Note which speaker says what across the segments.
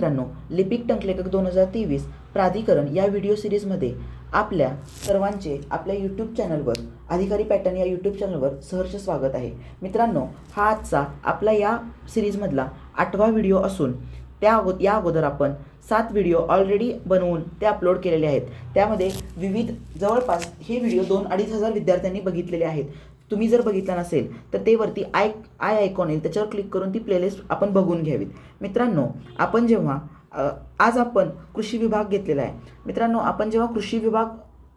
Speaker 1: मित्रांनो लिपिक टंकलेखक दोन हजार तेवीस प्राधिकरण या व्हिडिओ सिरीजमध्ये आपल्या सर्वांचे आपल्या यूट्यूब चॅनलवर अधिकारी पॅटर्न या यूट्यूब चॅनलवर सहर्ष स्वागत आहे. मित्रांनो हा आजचा आपला या सिरीजमधला आठवा व्हिडिओ असून त्या अगो या अगोदर आपण सात व्हिडिओ ऑलरेडी बनवून ते अपलोड केलेले आहेत. त्यामध्ये विविध जवळपास हे व्हिडिओ दोन अडीच हजार विद्यार्थ्यांनी बघितलेले आहेत. तुम्ही जर बघितला नसेल तर ते वरती आय आय आयकॉन येईल. त्याच्यावर क्लिक करून ती प्लेलिस्ट आपण बघून घ्यावीत. मित्रांनो आपण जेव्हा आज आपण कृषी विभाग घेतलेला आहे. मित्रांनो आपण जेव्हा कृषी विभाग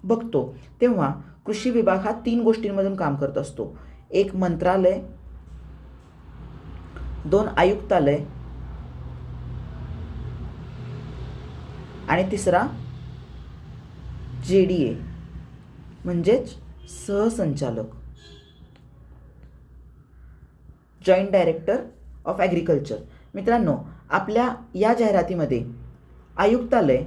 Speaker 1: बघतो तेव्हा कृषी विभाग हा तीन गोष्टींमधून काम करत असतो. एक मंत्रालय दोन आयुक्तालय आणि तिसरा जे डी ए म्हणजेच सहसंचालक. जॉईंट डायरेक्टर ऑफ ॲग्रिकल्चर मित्रांनो आपल्या या जाहिरातीमध्ये आयुक्तालय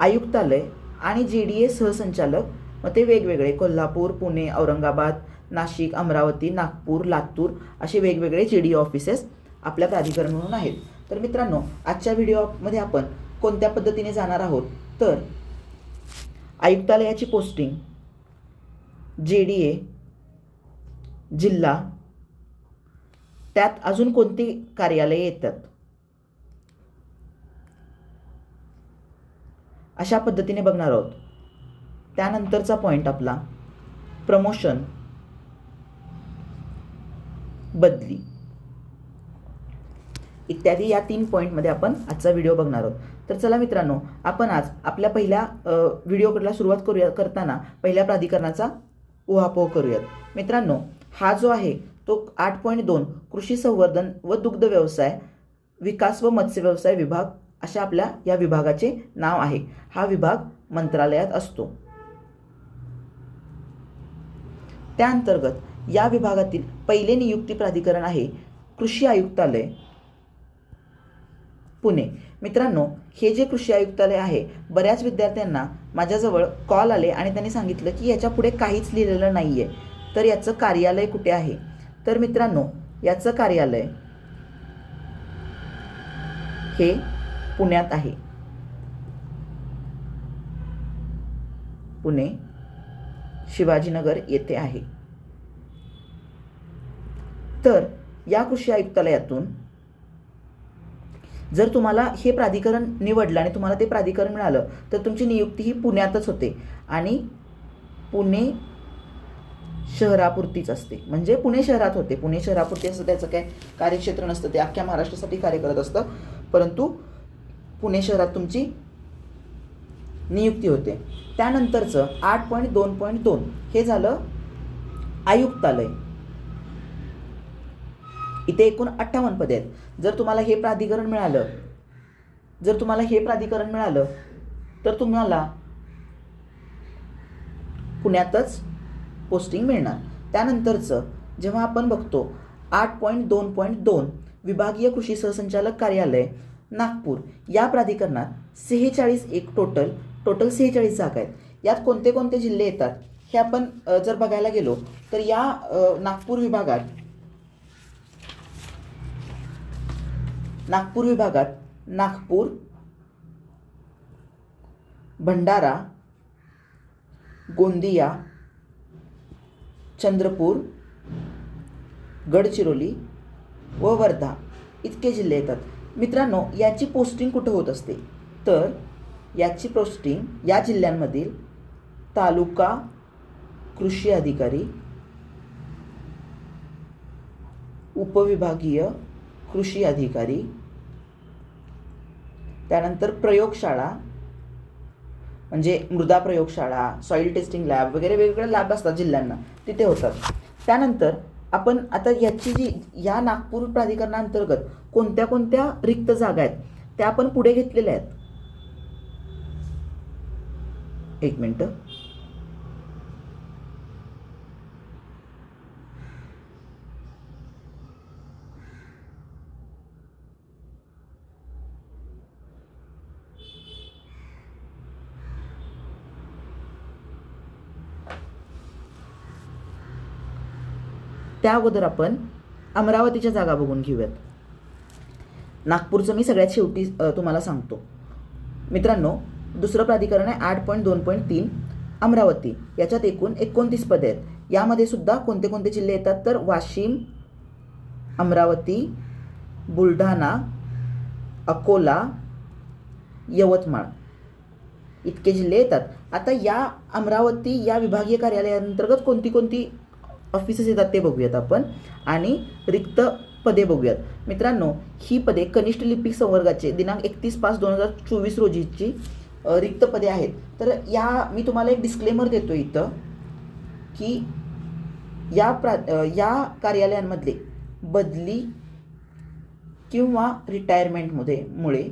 Speaker 1: आयुक्तालय आणि जे डी ए सहसंचालक मग ते वेगवेगळे कोल्हापूर पुणे औरंगाबाद नाशिक अमरावती नागपूर लातूर असे वेगवेगळे जे डी ऑफिसेस आपल्या प्राधिकरण म्हणून आहेत. तर मित्रांनो आजच्या व्हिडिओमध्ये आपण कोणत्या पद्धतीने जाणार आहोत? तर आयुक्तालयाची पोस्टिंग जे डी ए जिल्हा त्यात अजून कोणती कार्यालये येतात? अशा पद्धतीने बघणार आहोत. त्यानंतरचा पॉईंट आपला. प्रमोशन. बदली. इत्यादी या तीन पॉईंटमध्ये आपण आजचा व्हिडिओ बघणार आहोत. तर चला मित्रांनो आपण आज आपल्या पहिल्या व्हिडिओकडला सुरुवात करूया करताना पहिल्या प्राधिकरणाचा उहापोह करूयात. मित्रांनो हा जो आहे तो आठ पॉईंट दोन कृषी संवर्धन व दुग्ध व्यवसाय विकास व मत्स्य व्यवसाय विभाग अशा आपल्या या विभागाचे नाव आहे. हा विभाग मंत्रालयात असतो. त्या अंतर्गत या विभागातील पहिले नियुक्ती प्राधिकरण आहे कृषी आयुक्तालय पुणे. मित्रांनो हे जे कृषी आयुक्तालय आहे बऱ्याच विद्यार्थ्यांना माझ्याजवळ कॉल आले आणि त्यांनी सांगितलं की याच्यापुढे काहीच लिहिलेलं नाही आहे तर याचं कार्यालय कुठे आहे? तर मित्रांनो याचं कार्यालय हे पुण्यात आहे. पुणे शिवाजीनगर येथे आहे. तर या कृषी आयुक्तालयातून जर तुम्हाला हे प्राधिकरण निवडलं आणि तुम्हाला ते प्राधिकरण मिळालं तर तुमची नियुक्ती ही पुण्यातच होते. आणि पुणे शहरापुरतीच असते. म्हणजे पुणे शहरात होते. पुणे शहरापुरती असं त्याचं काय कार्यक्षेत्र नसतं. ते अख्ख्या महाराष्ट्रासाठी कार्य करत असतं. परंतु पुणे शहरात तुमची नियुक्ती होते. त्यानंतरचं आठ पॉईंट दोन पॉईंट दोन हे झालं आयुक्तालय. इथे एकूण अठ्ठावन्न पदे आहेत. जर तुम्हाला हे प्राधिकरण मिळालं जर तुम्हाला हे प्राधिकरण मिळालं तर तुम्हाला पुण्यातच पोस्टिंग मिळणार. त्यानंतरचं जेव्हा आपण बघतो आठ पॉईंट दोन पॉईंट दोन विभागीय कृषी सहसंचालक कार्यालय नागपूर. या प्राधिकरणात सेहेचाळीस एक टोटल टोटल सेहेचाळीस जागा आहेत. यात कोणते कोणते जिल्हे येतात हे आपण जर बघायला गेलो तर या नागपूर विभागात नागपूर विभागात नागपूर भंडारा गोंदिया चंद्रपूर गडचिरोली व वर्धा इतके जिल्हे येतात. मित्रांनो याची पोस्टिंग कुठं होत असते? तर याची पोस्टिंग या जिल्ह्यांमधील तालुका कृषी अधिकारी उपविभागीय कृषी अधिकारी त्यानंतर प्रयोगशाळा म्हणजे मृदा प्रयोगशाळा सॉईल टेस्टिंग लॅब वगैरे वेगवेगळे लॅब असतात जिल्ह्यांना. तिथे होतात. त्यानंतर आपण आता याची जी या नागपूर प्राधिकरणाअंतर्गत कोणत्या कोणत्या रिक्त जागा आहेत त्या आपण पुढे घेतलेल्या आहेत. एक मिनटं. त्या अगोदर आपण अमरावतीच्या जागा बघून घेऊयात. नागपूरचं मी सगळ्यात शेवटी तुम्हाला सांगतो. मित्रांनो दुसरं प्राधिकरण आहे आठ पॉईंट दोन पॉईंट तीन अमरावती. याच्यात एकूण एकोणतीस पदे आहेत. यामध्ये सुद्धा कोणते कोणते जिल्हे येतात? तर वाशिम अमरावती बुलढाणा अकोला यवतमाळ. इतके जिल्हे येतात. आता या अमरावती या विभागीय कार्यालयाअंतर्गत कोणती कोणती ऑफिसेस येतात ते बघूयात आपण. आणि रिक्त पदे बघूयात. मित्रांनो ही पदे कनिष्ठ लिपिक संवर्गाचे दिनांक एकतीस पाच दोन हजार चोवीस रोजीची रिक्त पदे आहेत. तर या मी तुम्हाला एक डिस्क्लेमर देतो इथं की या प्रा या कार्यालयांमधले बदली किंवा रिटायरमेंटमध्ये मुळे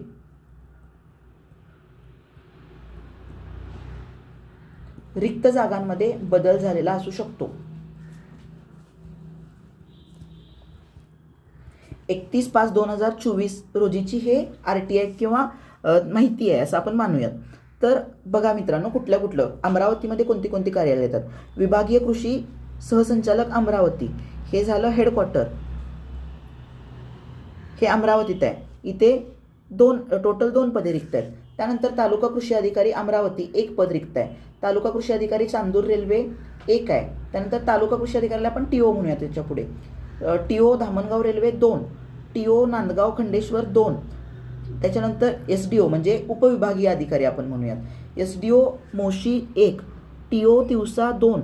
Speaker 1: रिक्त जागांमध्ये बदल झालेला असू शकतो. एकतीस पाच दोन हजार चोवीस रोजीची हे आर टी आय किंवा माहिती आहे असं आपण मानूयात. तर बघा मित्रांनो कुठल्या कुठलं अमरावतीमध्ये कोणती कोणती कार्यालय येतात? विभागीय कृषी सहसंचालक अमरावती हे झालं हेडक्वार्टर हे अमरावतीत आहे. इथे दोन टोटल दोन पदे रिक्त आहेत. त्यानंतर तालुका कृषी अधिकारी अमरावती एक पद रिक्त आहे. तालुका कृषी अधिकारी चांदूर रेल्वे एक आहे. त्यानंतर तालुका कृषी अधिकाऱ्याला आपण टी ओ म्हणूया त्याच्या पुढे. टी ओ धामणगाव रेल्वे दोन टी ओ नांदगाव खंडेश्वर दोन. त्याच्यानंतर एस डी ओ म्हणजे उपविभागीय अधिकारी आपण म्हणूयात. एस डी ओ मोशी एक टी ओ तिवसा दोन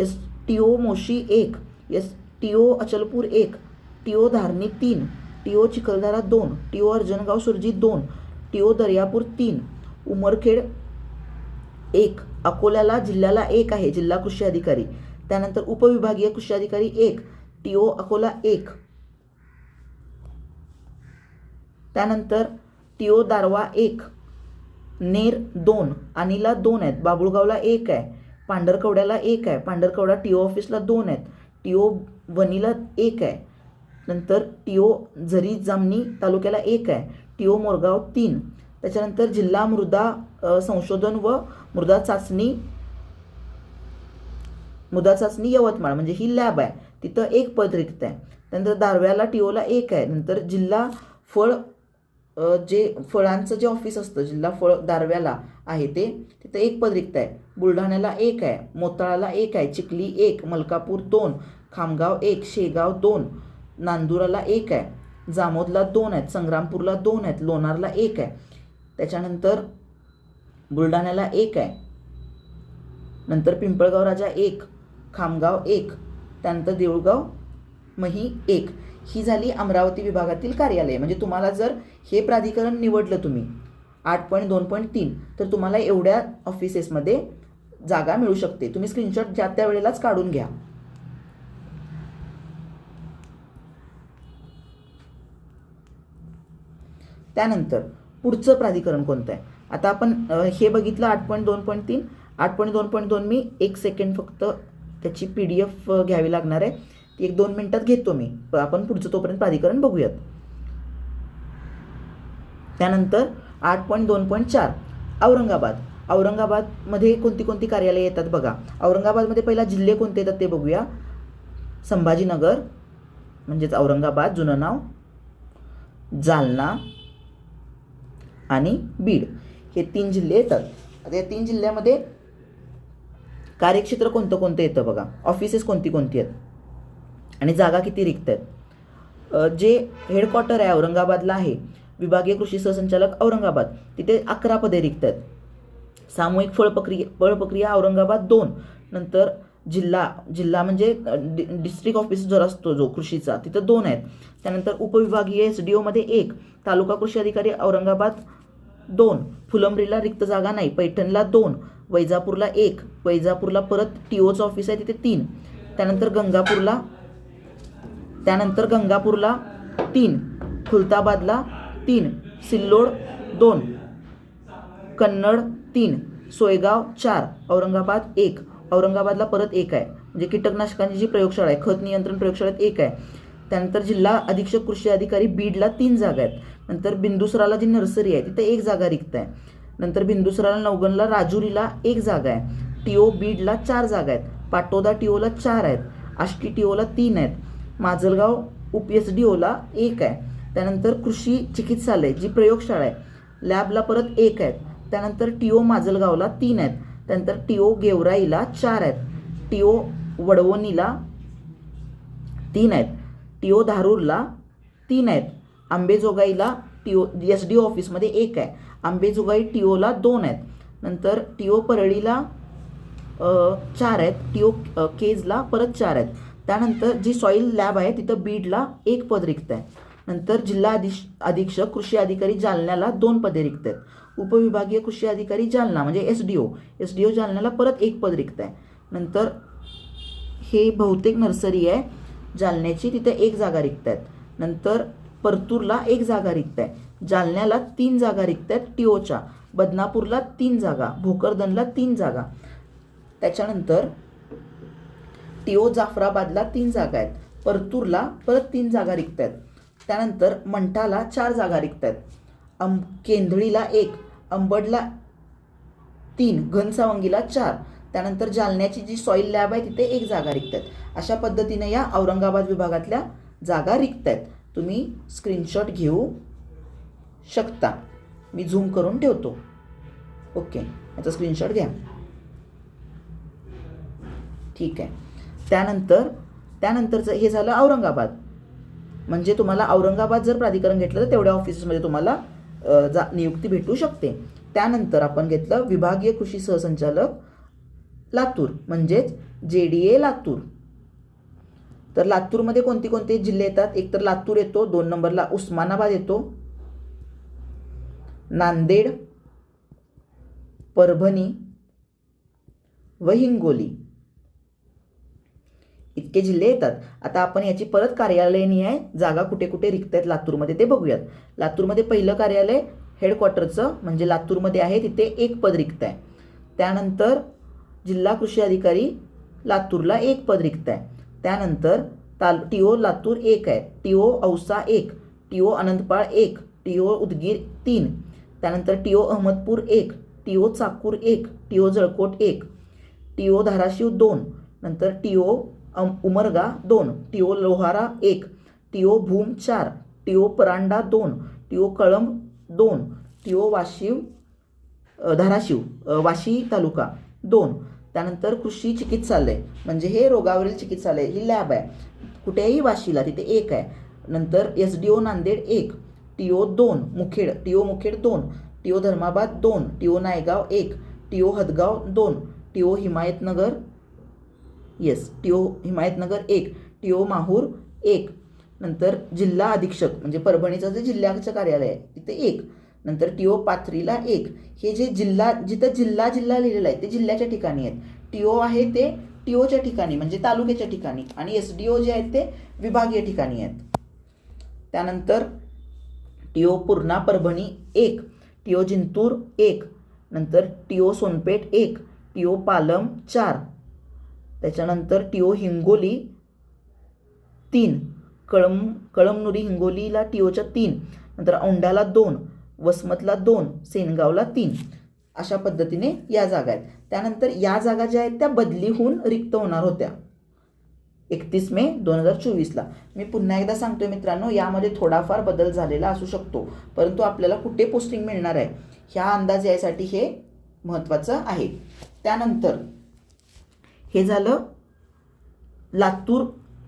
Speaker 1: एस टी ओ मोशी एक एस टी ओ अचलपूर एक टी ओ धारणी तीन टी ओ चिखलदरा दोन टी ओ अर्जनगाव सुरजी दोन टी ओ दर्यापूर तीन उमरखेड एक अकोल्याला जिल्ह्याला एक आहे जिल्हा कृषी अधिकारी. त्यानंतर उपविभागीय कृषी अधिकारी एक टी ओ अकोला एक. त्यानंतर टी ओ दारवा एक नेर दोन अनिला दोन आहेत बाबुळगावला एक आहे पांढरकवड्याला एक आहे पांढरकवडा टी ओ ऑफिसला दोन आहेत टी ओ वनीला एक आहे नंतर टी ओ झरी जामणी तालुक्याला एक आहे टी ओ मोरगाव तीन. त्याच्यानंतर जिल्हा मृदा संशोधन व मृदा चाचणी मृदा चाचणी यवतमाळ म्हणजे ही लॅब आहे. तिथं एक पद रिक्त आहे. त्यानंतर दारव्याला टीओला एक आहे. नंतर जिल्हा फळ जे फळांचं जे ऑफिस असतं जिल्हा फळ दारव्याला आहे ते तिथं एक पद रिक्त आहे. बुलढाण्याला एक आहे. मोताळाला एक आहे. चिखली एक. मलकापूर दोन. खामगाव एक. शेगाव दोन. नांदुराला एक आहे. जामोदला दोन आहेत. संग्रामपूरला दोन आहेत. लोणारला एक आहे. त्याच्यानंतर बुलढाण्याला एक आहे. नंतर पिंपळगाव राजा एक. खामगाव एक त्यानंतर देऊळगाव मही एक. ही झाली अमरावती विभागातील कार्यालय. म्हणजे तुम्हाला जर हे प्राधिकरण निवडलं तुम्ही आठ पॉईंट दोन पॉईंट तीन तर तुम्हाला एवढ्या ऑफिसेसमध्ये जागा मिळू शकते. तुम्ही स्क्रीनशॉट ज्या त्या वेळेलाच काढून घ्या. त्यानंतर पुढचं प्राधिकरण कोणतं आहे? आता आपण हे बघितलं आठ पॉईंट दोन पॉईंट तीन. आठ पॉईंट दोन पॉईंट दोन मी एक सेकंड फक्त त्याची पी डी एफ घ्यावी लागणार आहे. ती एक दोन मिनटात घेतो मी. आपण पुढचं तोपर्यंत प्राधिकरण बघूयात. त्यानंतर आठ पॉईंट दोन पॉईंट चार. औरंगाबाद. औरंगाबादमध्ये कोणती कोणती कार्यालय येतात बघा. औरंगाबादमध्ये पहिला जिल्हे कोणते येतात ते बघूया. संभाजीनगर म्हणजेच औरंगाबाद जुनं नाव. जालना आणि बीड. हे तीन जिल्हे येतात. आता या तीन जिल्ह्यामध्ये कार्यक्षेत्र कोणतं कोणतं येतं बघा. ऑफिसेस कोणती कोणती आहेत. आणि जागा किती रिक्त आहेत. जे हेडक्वार्टर आहे औरंगाबादला आहे विभागीय कृषी सहसंचालक औरंगाबाद तिथे अकरा पदे रिक्त आहेत. सामूहिक फळ प्रक्रिया फळ प्रक्रिया औरंगाबाद दोन नंतर जिल्हा जिल्हा म्हणजे डि डिस्ट्रिक्ट ऑफिस जर असतो जो कृषीचा तिथं दोन आहेत. त्यानंतर उपविभागीय एस डी ओमध्ये एक तालुका कृषी अधिकारी औरंगाबाद दोन फुलंब्रीला रिक्त जागा नाही पैठणला दोन वैजापूरला एक वैजापूरला परत टी ओचं ऑफिस आहे तिथे तीन. त्यानंतर गंगापूरला त्यानंतर गंगापूरला तीन खुलताबादला तीन सिल्लोड दोन कन्नड तीन सोयगाव चार औरंगाबाद एक. औरंगाबादला परत एक आहे. म्हणजे कीटकनाशकांची जी प्रयोगशाळा आहे खत नियंत्रण प्रयोगशाळेत एक आहे. त्यानंतर जिल्हा अधीक्षक कृषी अधिकारी बीडला तीन जागा आहेत. नंतर बिंदुसराला जी नर्सरी आहे तिथे एक जागा रिक्त आहे. नंतर बिंदुसराला नवगणला राजुरीला एक जागा आहे. टी ओ बीडला चार जागा आहेत. पाटोदा टीओला चार आहेत. आष्टी टी ओला तीन आहेत. माजलगाव उप एस डी ओला एक आहे. त्यानंतर कृषी चिकित्सालय जी प्रयोगशाळा आहे लॅबला परत एक आहेत. त्यानंतर टी ओ माजलगावला तीन आहेत. त्यानंतर टी ओ गेवराईला चार आहेत. टी ओ वडवणीला तीन आहेत. टी ओ धारूरला तीन आहेत. आंबेजोगाईला टी ओ एस डी ऑफिसमध्ये एक आहे. आंबेजोगाई टी ओला दोन आहेत. नंतर टी ओ परळीला चार आहेत. टी ओ केजला परत चार आहेत. त्यानंतर जी सॉईल लॅब आहे तिथं बीडला एक पद रिक्त आहे. नंतर जिल्हा अधिश अधीक्षक कृषी अधिकारी जालन्याला दोन पदे रिक्त आहेत. उपविभागीय कृषी अधिकारी जालना म्हणजे S D O S D O जालन्याला परत एक पद रिक्त आहे. नंतर हे बहुतेक नर्सरी आहे. जालन्याची तिथे एक जागा रिक्त आहेत. नंतर परतूरला एक जागा रिक्त आहे. जालन्याला तीन जागा रिक्त आहेत टिओच्या. बदनापूरला तीन जागा भोकरदनला तीन जागा. त्याच्यानंतर टिओ जाफराबादला तीन जागा आहेत परतूरला परत तीन जागा रिक्त आहेत. त्यानंतर मंठाला चार जागा रिक्त आहेत. अंब केंधळीला एक अंबडला तीन घनसावंगीला चार. त्यानंतर जालन्याची जी सॉईल लॅब आहे तिथे एक जागा रिक्त आहेत. अशा पद्धतीने या औरंगाबाद विभागातल्या जागा रिक्त आहेत. तुम्ही स्क्रीनशॉट घेऊ. शकता. मी झूम करून ठेवतो. ओके याचा स्क्रीनशॉट घ्या. ठीक आहे. त्यानंतर त्यानंतरचं हे झालं औरंगाबाद. म्हणजे तुम्हाला औरंगाबाद जर प्राधिकरण घेतलं तर तेवढ्या ऑफिसेसमध्ये तुम्हाला जा नियुक्ती भेटू शकते. त्यानंतर आपण घेतलं विभागीय कृषी सहसंचालक लातूर म्हणजेच जे डी ए लातूर. तर लातूरमध्ये कोणते कोणते जिल्हे येतात? एक तर लातूर येतो दोन नंबरला उस्मानाबाद येतो नांदेड परभणी व हिंगोली. इतके जिल्हे येतात. आता आपण याची परत कार्यालयनी आहे जागा कुठे कुठे रिक्त आहेत लातूरमध्ये ते बघूयात. लातूरमध्ये पहिलं कार्यालय हेडक्वार्टरचं म्हणजे लातूरमध्ये आहे तिथे एक पद रिक्त आहे. त्यानंतर जिल्हा कृषी अधिकारी लातूरला एक पद रिक्त आहे. त्यानंतर ताल टी ओ लातूर एक आहे. टी ओ औसा एक टी ओ अनंतपाळ एक टी ओ उदगीर तीन. त्यानंतर टी ओ अहमदपूर एक टी ओ चाकूर एक टी ओ जळकोट एक टी ओ धाराशिव दोन नंतर टी ओ अम उमरगा दोन टी ओ लोहारा एक टी ओ भूम चार टी ओ परांडा दोन टी ओ कळंब दोन टी ओ वाशिव धाराशिव वाशी तालुका दोन. त्यानंतर कृषी चिकित्सालय म्हणजे हे रोगावरील चिकित्सालय ही लॅब आहे. कुठेही वाशीला तिथे एक आहे. नंतर एस डी ओ नांदेड एक टी ओ दोन मुखेड टी ओ मुखेड दोन टी ओ धर्माबाद दोन टी ओ नायगाव एक टी ओ हदगाव दोन T O Himayatnagar yes T O Himayatnagar एक टी ओ माहूर एक नंतर जिल्हा अधीक्षक म्हणजे परभणीचं जे जिल्ह्याचं कार्यालय आहे तिथे एक नंतर टी ओ पाथरीला एक. हे जे जिल्हा जिथं जिल्हा जिल्हा लिहिलेला आहे ते जिल्ह्याच्या ठिकाणी आहेत. टी ओ आहे ते टी ओच्या ठिकाणी म्हणजे तालुक्याच्या ठिकाणी आणि एस डी ओ जे आहेत ते विभागीय ठिकाणी आहेत. त्यानंतर टी ओ पूर्णा परभणी एक टी ओ जिंतूर एक नंतर टी ओ सोनपेठ एक टी ओ पालम चार. त्याच्यानंतर टी ओ हिंगोली तीन कळम कळमनुरी हिंगोलीला टी ओच्या तीन नंतर औंढ्याला दोन वसमतला दोन सेनगावला तीन. अशा पद्धतीने या जागा आहेत. त्यानंतर या जागा ज्या आहेत त्या बदली होऊन रिक्त होणार होत्या. एकतीस मे दोन हजार चोवीसला. मी पुन्हा एकदा सांगतोय मित्रांनो यामध्ये थोडाफार बदल झालेला असू शकतो परंतु आपल्याला कुठे पोस्टिंग मिळणार आहे? ह्या अंदाज यायसाठी हे महत्त्वाचं आहे. त्यानंतर हे झालं लातूर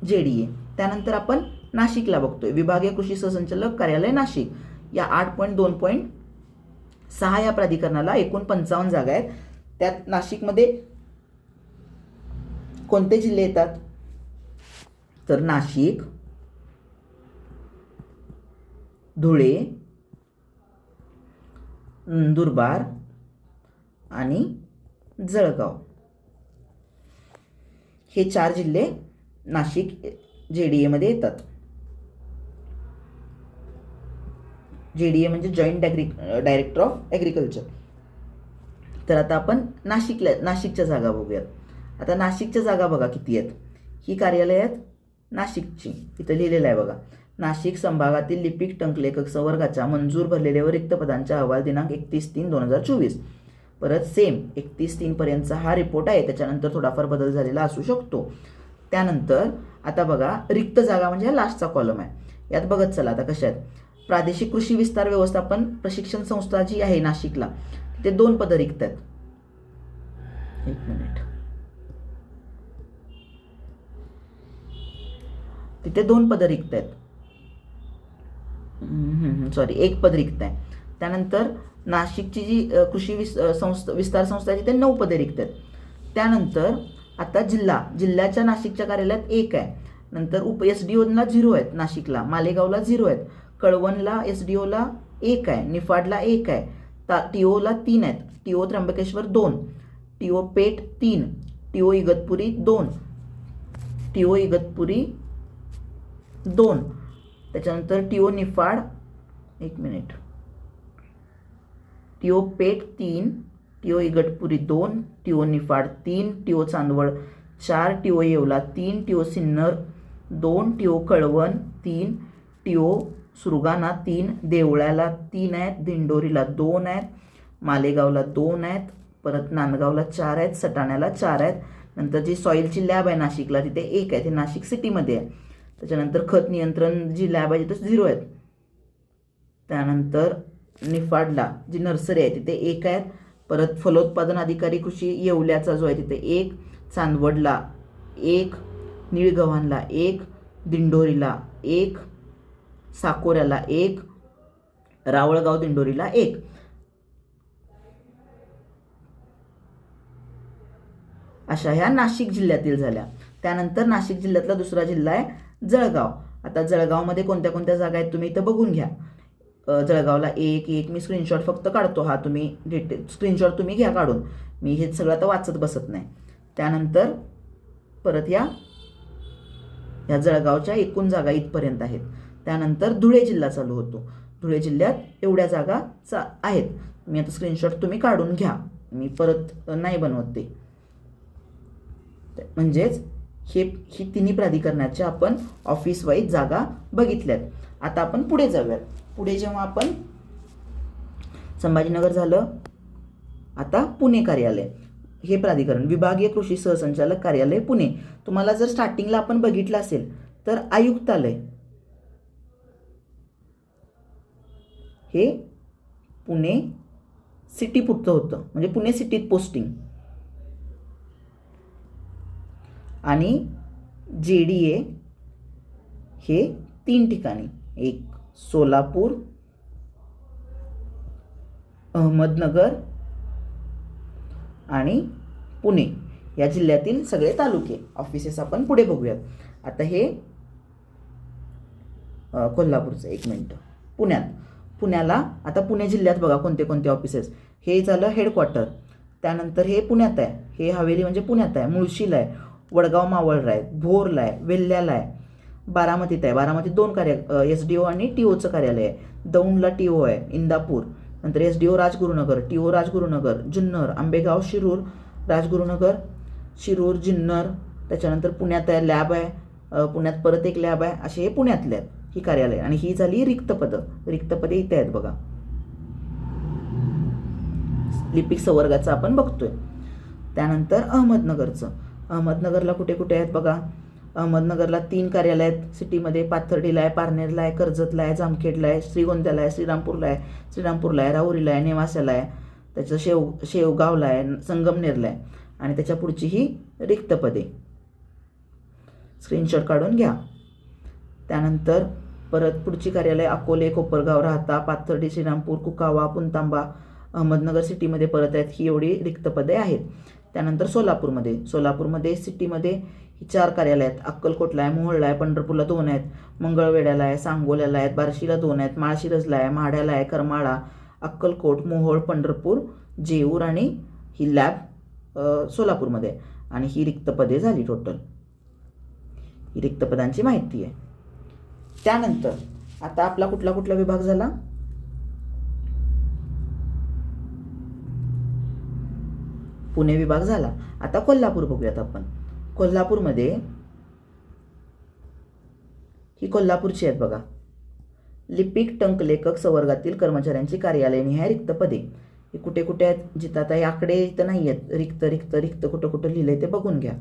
Speaker 1: जे डी ए त्यानंतर आपण नाशिकला बघतोय. विभागीय कृषी सहसंचालक कार्यालय नाशिक. या आठ पॉईंट दोन पॉईंट सहा या प्राधिकरणाला एकूण पंचावन्न जागा आहेत. त्यात नाशिकमध्ये कोणते जिल्हे येतात? तर नाशिक धुळे नंदुरबार आणि जळगाव. हे चार जिल्हे नाशिक जे डी एमध्ये येतात. जे डी ए म्हणजे joint degree director of agriculture तर आता आपण नाशिकला नाशिकच्या जागा बघूयात. आता नाशिकच्या जागा बघा किती आहेत. ही कार्यालय आहेत नाशिकची. इथं लिहिलेलं आहे बघा. नाशिक संभागातील लिपिक टंकलेखक संवर्गाच्या मंजूर भरलेल्या व रिक्त पदांचा अहवाल दिनांक एकतीस तीन दोन हजार चोवीस. परत सेम एकतीस तीनपर्यंतचा हा रिपोर्ट आहे. त्याच्यानंतर थोडाफार बदल झालेला असू शकतो. त्यानंतर आता बघा रिक्त जागा म्हणजे हा लास्टचा कॉलम आहे. यात बघत चला आता कशा आहेत. प्रादेशिक कृषी विस्तार व्यवस्थापन प्रशिक्षण संस्था जी आहे नाशिकला ते दोन पदं रिक्त आहेत. एक मिनिट. तिथे दोन पदं रिक्त आहेत. सॉरी एक पद रिक्त आहे. त्यानंतर नाशिकची जी कृषी विस संस्था विस्तार संस्था आहे तिथे नऊ पदे रिक्त आहेत. त्यानंतर आता जिल्हा जिल्ह्याच्या नाशिकच्या कार्यालयात एक आहे. नंतर उप एस डी ओला झिरो आहेत नाशिकला मालेगावला झिरो आहेत. कळवणला एस डी ओला एक आहे निफाडला एक आहे. ता टी ओला तीन आहेत. टी ओ त्र्यंबकेश्वर दोन टी ओ पेठ तीन टी ओ इगतपुरी दोन टी ओ इगतपुरी दोन. त्याच्यानंतर टी निफाड एक मिनिट. टी पेट पेठ तीन टिओ इगटपुरी दोन टी निफाड तीन टी चांदवड चार टिओ येवला तीन टी सिन्नर दोन टी कळवण तीन टिओ सुरगाना सुरगाणा तीन देवळ्याला तीन आहेत दिंडोरीला दोन आहेत मालेगावला दोन आहेत परत नांदगावला चार आहेत सटाण्याला चार आहेत. नंतर जी सॉईलची लॅब आहे नाशिकला तिथे एक आहे ते नाशिक सिटीमध्ये आहे. त्याच्यानंतर खत नियंत्रण जी लॅब आहे तिथं झिरो आहेत. त्यानंतर निफाडला जी नर्सरी आहे तिथे एक आहेत. परत फलोत्पादन अधिकारी कृषी येवल्याचा जो आहे तिथे एक. चांदवडला एक. निळगव्हाणला एक. दिंडोरीला एक. साकोऱ्याला एक. रावळगाव दिंडोरीला एक. अशा ह्या नाशिक जिल्ह्यातील झाल्या. त्यानंतर नाशिक जिल्ह्यातला दुसरा जिल्हा आहे जळगाव. आता जळगावमध्ये कोणत्या कोणत्या जागा आहेत तुम्ही इथं बघून घ्या. जळगावला एक एक मी स्क्रीनशॉट फक्त काढतो. हा तुम्ही डिटेल स्क्रीनशॉट तुम्ही घ्या काढून. मी हे सगळं आता वाचत बसत नाही. त्यानंतर परत या ह्या जळगावच्या एकूण जागा इथपर्यंत आहेत. त्यानंतर धुळे जिल्हा चालू होतो. धुळे जिल्ह्यात एवढ्या जागा चा आहेत. मी आता स्क्रीनशॉट तुम्ही काढून घ्या. मी परत नाही बनवत ते- म्हणजेच हे ही तिन्ही प्राधिकरणाच्या आपण ऑफिस वाईज जागा बघितल्यात. आता आपण पुढे जाऊयात. पुढे जेव्हा आपण संभाजीनगर झालं आता पुणे कार्यालय. हे प्राधिकरण विभागीय कृषी सहसंचालक कार्यालय पुणे. तुम्हाला जर स्टार्टिंगला आपण बघितलं असेल तर आयुक्तालय. हे पुणे सिटी पुरतं होतं. म्हणजे पुणे सिटीत पोस्टिंग आणि जे डी ए हे तीन ठिकाणी. एक सोलापूर अहमदनगर आणि पुणे या जिल्ह्यातील सगळे तालुके. ऑफिसेस आपण पुढे बघूयात. आता हे कोल्हापूरचं एक मिनटं पुण्यात. पुण्याला आता पुणे जिल्ह्यात बघा कोणते कोणते ऑफिसेस हे झालं हेडक्वार्टर त्यानंतर हे पुण्यात आहे. हे हवेली म्हणजे पुण्यात आहे. मुळशीला आहे. वडगाव मावळला आहे भोरला आहे वेल्ल्याला आहे बारामतीत आहे. बारामतीत दोन कार्य एस डी ओ आणि टी ओचं कार्यालय आहे. दौंडला टी ओ आहे इंदापूर. नंतर S D O Rajgurunagar T O Rajgurunagar Junnar Ambegaon Shirur Rajgurunagar Shirur Junnar त्याच्यानंतर पुण्यात आहे लॅब आहे पुण्यात परत एक लॅब आहे. असे हे पुण्यातले आहेत ही कार्यालय. आणि ही झाली रिक्त पदं. रिक्त पदे इथे आहेत बघा. लिपिक संवर्गाचं आपण बघतोय. त्यानंतर अहमदनगरचं. अहमदनगरला कुठे कुठे आहेत बघा. अहमदनगरला तीन कार्यालय आहेत. सिटीमध्ये पाथर्डीला आहे पारनेरला आहे कर्जतला आहे जामखेडला आहे श्रीगोंद्याला आहे श्रीरामपूरला आहे श्रीरामपूरला आहे राहुरीला आहे नेवास्याला आहे. त्याचं शेव शेवगावला आहे संगमनेरला आहे. आणि त्याच्या पुढची ही रिक्त पदे. स्क्रीनशॉट काढून घ्या. त्यानंतर परत पुढची कार्यालय अकोले कोपरगाव राहता पाथर्डी श्रीरामपूर कुकावा पुंतांबा अहमदनगर सिटीमध्ये परत आहेत. ही एवढी रिक्त पदे आहेत. त्यानंतर सोलापूरमध्ये. सोलापूरमध्ये सिटीमध्ये ही चार कार्यालय आहेत. अक्कलकोटला आहे मोहोळला आहे पंढरपूरला दोन आहेत. मंगळवेड्याला आहे सांगोल्याला आहेत बार्शीला दोन आहेत. माळशिरसला आहे म्हाड्याला आहे करमाळा अक्कलकोट मोहोळ पंढरपूर जेऊर आणि ही लॅब सोलापूरमध्ये आणि ही रिक्त पदे झाली टोटल ही रिक्त पदांची माहिती आहे. त्यानंतर आता आपला कुठला कुठला विभाग झाला? पुणे विभाग झाला. आता कोल्हापूर बघूयात आपण. कोल्हापूरमध्ये ही कोल्हापूरची आहेत बघा. लिपिक टंकलेखक संवर्गातील कर्मचाऱ्यांची कार्यालयनिहाय रिक्त पदे. हे कुठे कुठे आहेत? जिथं आता हे आकडे इथं नाही आहेत. रिक्त रिक्त रिक्त कुठं कुठं लिहिलंय ते बघून घ्या.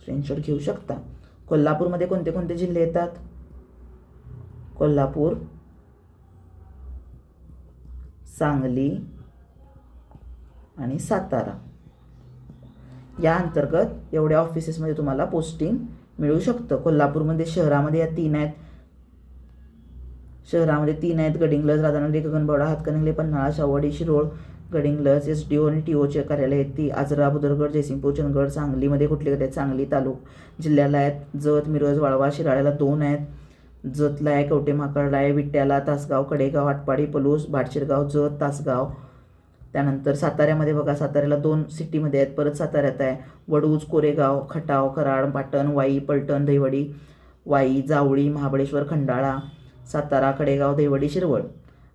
Speaker 1: स्क्रीनशॉट घेऊ शकता. कोल्हापूरमध्ये कोणते कोणते जिल्हे येतात? कोल्हापूर सांगली आणि सातारा. या अंतर्गत एवढ्या ऑफिसेसमध्ये तुम्हाला पोस्टिंग मिळू शकतं. कोल्हापूरमध्ये शहरामध्ये या तीन आहेत. शहरामध्ये तीन आहेत. Gadhinglaj Radhanagari Gaganbawada Hatkanangale Panhala Shahuwadi Shirol Gadhinglaj S D O आणि टी ओचे कार्यालय आहेत. ती आजरा बुदरगड जयसिंगपूर चंदगड सांगलीमध्ये कुठले आहेत? सांगली तालुक जिल्ह्याला आहेत. जत मिरज वाळवा शिराळ्याला दोन आहेत. जतला आहे कवटे महाकाळला आहे विट्याला तासगाव कडेगाव आटपाडी पलूस भाटशिरगाव जत तासगाव. त्यानंतर साताऱ्यामध्ये बघा साताऱ्याला दोन सिटीमध्ये आहेत. परत साताऱ्यात आहे. वडूज कोरेगाव खटाव कराड पाटण वाई पलटण दैवडी वाई जावळी महाबळेश्वर खंडाळा सातारा कडेगाव दहिवडी शिरवळ.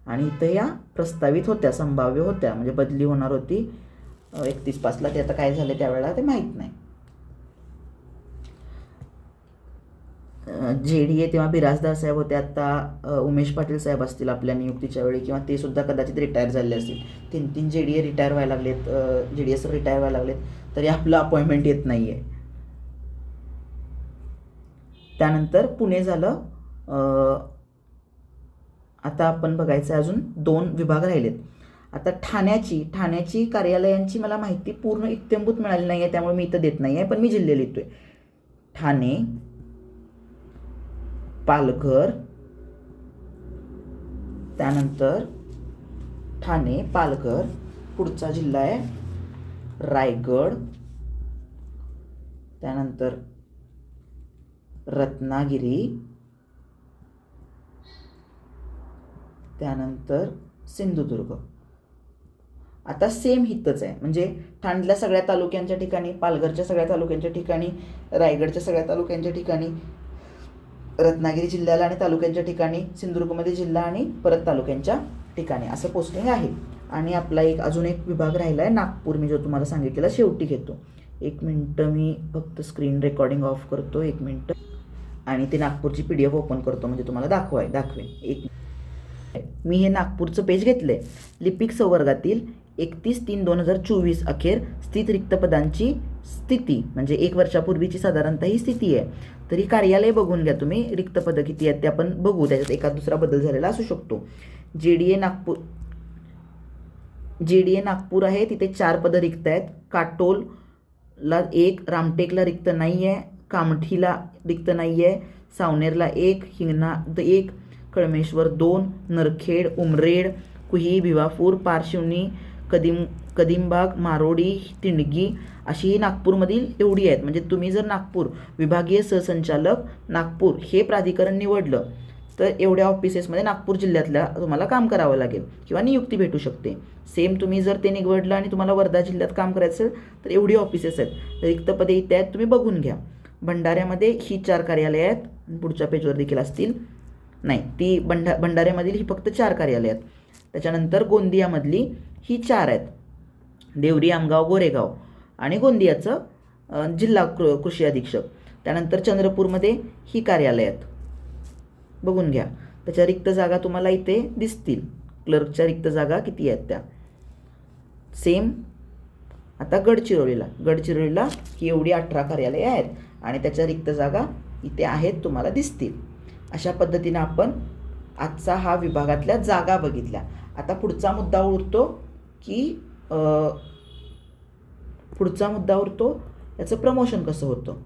Speaker 1: आणि इथं या प्रस्तावित होत्या संभाव्य होत्या. म्हणजे बदली होणार होती. एकतीस पाचला ते आता काय झालं त्यावेळेला ते माहीत नाही. जे डी ए तेव्हा बिराजदार साहेब होते आता उमेश पाटील साहेब असतील आपल्या नियुक्तीच्या वेळी किंवा ते सुद्धा कदाचित रिटायर झाले असतील. तीन तीन जे डी ए रिटायर व्हायला लागलेत जे डी एस रिटायर व्हायला लागलेत तरी आपलं अपॉइंटमेंट येत नाही आहे त्यानंतर पुणे झालं आता आपण बघायचं आहे अजून दोन विभाग राहिलेत. आता ठाण्याची ठाण्याची कार्यालयांची मला माहिती पूर्ण इत्यंभूत मिळाली नाही आहे त्यामुळे मी इथं देत नाही आहे पण मी जिल्हे आहे ठाणे पालघर त्यानंतर ठाणे पालघर पुढचा जिल्हा आहे रायगड त्यानंतर रत्नागिरी त्यानंतर सिंधुदुर्ग. आता सेम हितच आहे. म्हणजे ठाण्यातल्या सगळ्या तालुक्यांच्या ठिकाणी पालघरच्या सगळ्या तालुक्यांच्या ठिकाणी रायगडच्या सगळ्या तालुक्यांच्या ठिकाणी रत्नागिरी जिल्ह्याला आणि तालुक्यांच्या ठिकाणी सिंधुदुर्गमध्ये जिल्हा आणि परत तालुक्यांच्या ठिकाणी. असं पोस्टिंग आहे. आणि आपला एक अजून एक विभाग राहिला आहे नागपूर. मी जो तुम्हाला सांगितलेला शेवटी घेतो. एक मिनटं मी फक्त स्क्रीन रेकॉर्डिंग ऑफ करतो. एक मिनटं. आणि ते नागपूरची पी डी एफ ओपन करतो. म्हणजे तुम्हाला दाखवाय दाखवेन. एक मी हे नागपूरचं पेज घेतलं आहे लिपिक संवर्गातील एकतीस तीन दोन हजार चोवीस अखेर स्थित रिक्त पदांची स्थिती म्हणजे एक वर्षापूर्वीची साधारणतः ही स्थिती आहे. तरी कार्यालय बघून घ्या तुम्ही रिक्त पदं किती आहेत ते आपण बघू. त्याच्यात एका दुसरा बदल झालेला असू शकतो. जे डी ए नागपूर जे डी ए नागपूर आहे तिथे चार पदं रिक्त आहेत. काटोलला एक रामटेकला रिक्त नाही आहे कामठीला रिक्त नाही आहे सावनेरला एक हिंगणा एक कळमेश्वर दोन नरखेड उमरेड कुही भिवापूर पारशिवनी कदिम कदिमबाग मारोडी तिंडगी अशी ही नागपूरमधील एवढी आहेत. म्हणजे तुम्ही जर नागपूर विभागीय सहसंचालक नागपूर हे प्राधिकरण निवडलं तर एवढ्या ऑफिसेसमध्ये नागपूर जिल्ह्यातल्या तुम्हाला काम करावं लागेल किंवा नियुक्ती भेटू शकते. सेम तुम्ही जर ते निवडलं आणि तुम्हाला वर्धा जिल्ह्यात काम करायचं असेल तर एवढी ऑफिसेस आहेत. रिक्त पदे इथे आहेत तुम्ही बघून घ्या. भंडाऱ्यामध्ये ही चार कार्यालयं आहेत. पुढच्या पेजवर देखील असतील. नाही ती भंडा भंडाऱ्यामधील ही फक्त चार कार्यालयं आहेत. त्याच्यानंतर गोंदियामधली ही चार आहेत. देवरी आमगाव गोरेगाव आणि गोंदियाचं जिल्हा कृ कृषी अधीक्षक. त्यानंतर चंद्रपूरमध्ये ही कार्यालय आहेत. बघून घ्या. त्याच्या रिक्त जागा तुम्हाला इथे दिसतील. क्लर्कच्या रिक्त जागा किती आहेत त्या? सेम. आता गडचिरोलीला. गडचिरोलीला ही एवढी अठरा कार्यालये आहेत आणि त्याच्या रिक्त जागा इथे आहेत तुम्हाला दिसतील. अशा पद्धतीनं आपण आजचा हा विभागातल्या जागा बघितल्या. आता पुढचा मुद्दा उरतो की पुढचा मुद्दा उरतो याचं प्रमोशन कसं होतं?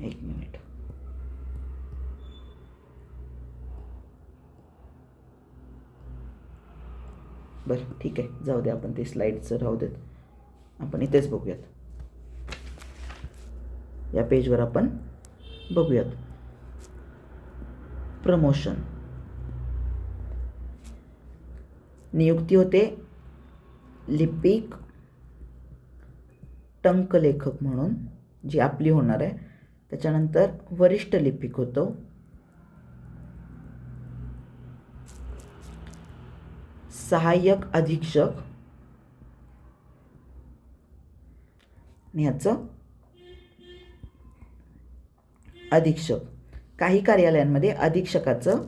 Speaker 1: एक मिनिट बरं ठीक आहे. जाऊ दे आपण ते स्लाईडचं राहू देत. आपण इथेच बघूयात. या पेजवर आपण बघूयात. प्रमोशन नियुक्ती होते लिपिक टंकलेखक म्हणून जी आपली होणार आहे. त्याच्यानंतर वरिष्ठ लिपिक होतो. सहाय्यक अधीक्षक. ह्याचं अधीक्षक. काही कार्यालयांमध्ये अधीक्षकाचं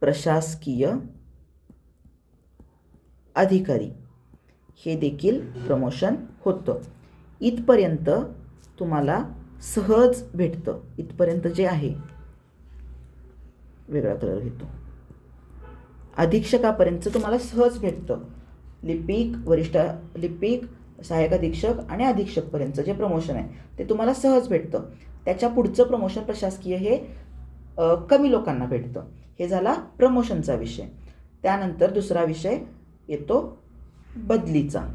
Speaker 1: प्रशासकीय अधिकारी. हे देखील प्रमोशन होतं. इथपर्यंत तुम्हाला सहज भेटतं. इथपर्यंत जे आहे वेगळा कलर घेतो. अधीक्षकापर्यंत तुम्हाला सहज भेटतं. लिपिक वरिष्ठ लिपिक सहाय्यक अधीक्षक आणि अधीक्षकपर्यंतचं जे प्रमोशन आहे ते तुम्हाला सहज भेटतं. त्याच्या पुढचं प्रमोशन प्रशासकीय हे कमी लोकांना भेटतं. हे झाला प्रमोशनचा विषय. त्यानंतर दुसरा विषय येतो बदलीचा.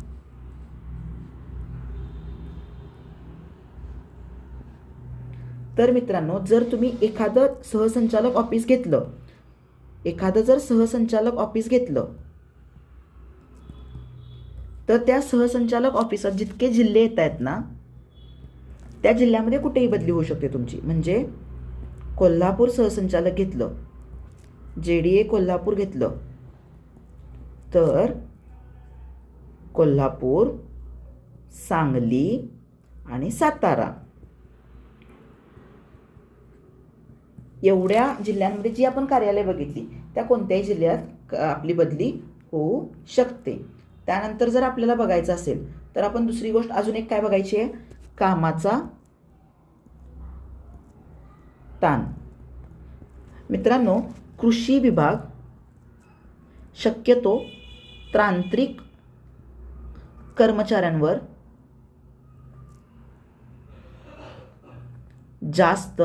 Speaker 1: तर मित्रांनो जर तुम्ही एखादं सहसंचालक ऑफिस घेतलं एखादं जर सहसंचालक ऑफिस घेतलं तर त्या सहसंचालक ऑफिसात जितके जिल्हे येत आहेत ना त्या जिल्ह्यामध्ये कुठेही बदली होऊ शकते तुमची. म्हणजे कोल्हापूर सहसंचालक घेतलं जे डी ए कोल्हापूर घेतलं तर कोल्हापूर सांगली आणि सातारा. एवढ्या जिल्ह्यांमध्ये जी आपण कार्यालय बघितली त्या कोणत्याही जिल्ह्यात आपली बदली होऊ शकते. त्यानंतर जर आपल्याला बघायचं असेल तर आपण दुसरी गोष्ट अजून एक काय बघायची आहे? कामाचा ताण. मित्रांनो कृषी विभाग शक्यतो तांत्रिक कर्मचाऱ्यांवर जास्त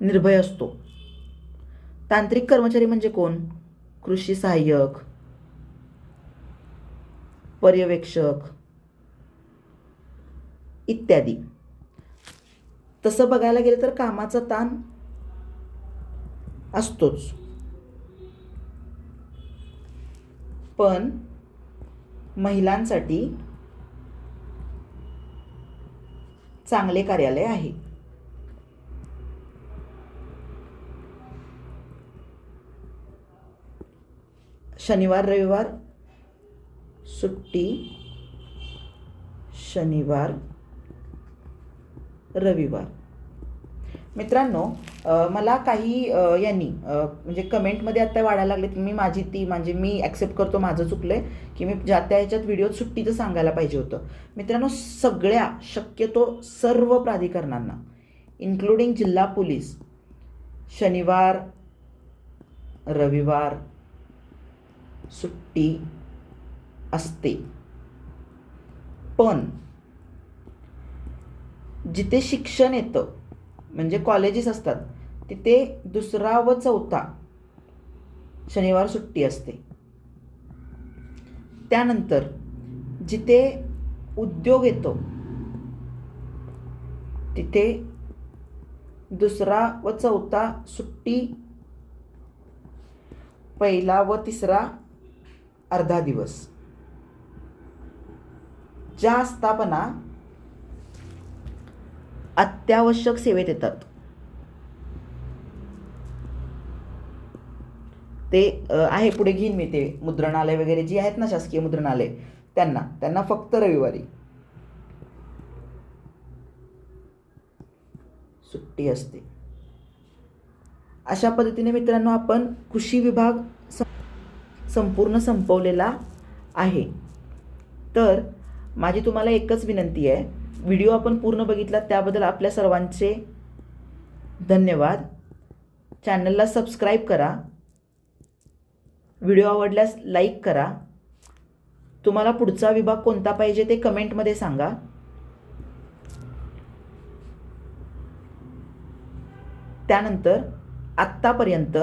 Speaker 1: निर्भय असतो. तांत्रिक कर्मचारी म्हणजे कोण? कृषी सहाय्यक पर्यवेक्षक इत्यादी. तसं बघायला गेलं तर कामाचा ताण असतोच. पण महिलांसाठी चांगले कार्यालय आहे. शनिवार रविवार सुट्टी शनिवार रविवार. मित्रांनो मला काही यांनी म्हणजे कमेंटमध्ये आत्ता वाढायला लागले की मी माझी ती म्हणजे मी ॲक्सेप्ट करतो माझं चुकलं आहे की मी ज्या त्या ह्याच्यात व्हिडिओत सुट्टीचं सांगायला पाहिजे होतं. मित्रांनो सगळ्या शक्यतो सर्व प्राधिकरणांना इन्क्लुडिंग जिल्हा पोलीस शनिवार रविवार सुट्टी असते. पण जिथे शिक्षण येतं म्हणजे कॉलेजेस असतात तिथे दुसरा व चौथा शनिवार सुट्टी असते. त्यानंतर जिथे उद्योग येतो तिथे दुसरा व चौथा सुट्टी पहिला व तिसरा अर्धा दिवस. ज्या आस्थापना अत्यावश्यक सेवेत येतात. ते आहे पुढे घेईन मी ते मुद्रणालय वगैरे जी आहेत ना शासकीय मुद्रणालय त्यांना त्यांना फक्त रविवारी. सुट्टी असते. अशा पद्धतीने मित्रांनो आपण कृषी विभाग संपूर्ण संपवलेला आहे. तर माझी तुम्हाला एकच विनंती आहे. व्हिडिओ आपण पूर्ण बघितला त्याबद्दल आपल्या सर्वांचे धन्यवाद. चॅनलला सबस्क्राईब करा. व्हिडिओ आवडल्यास लाईक करा. तुम्हाला पुढचा विभाग कोणता पाहिजे ते कमेंटमध्ये सांगा. त्यानंतर आत्तापर्यंत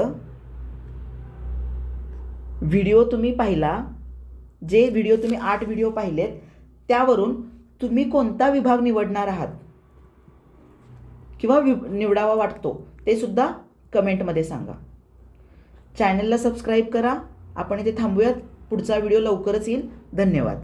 Speaker 1: व्हिडिओ तुम्ही पाहिला जे व्हिडिओ तुम्ही आठ व्हिडिओ पाहिलेत त्यावरून तुम्ही कोणता विभाग निवडणार आहात? किंवा वि निवडावा वाटतो ते सुद्धा कमेंटमध्ये सांगा. चॅनलला सबस्क्राईब करा. आपण इथे थांबूयात. पुढचा व्हिडिओ लवकरच येईल. धन्यवाद.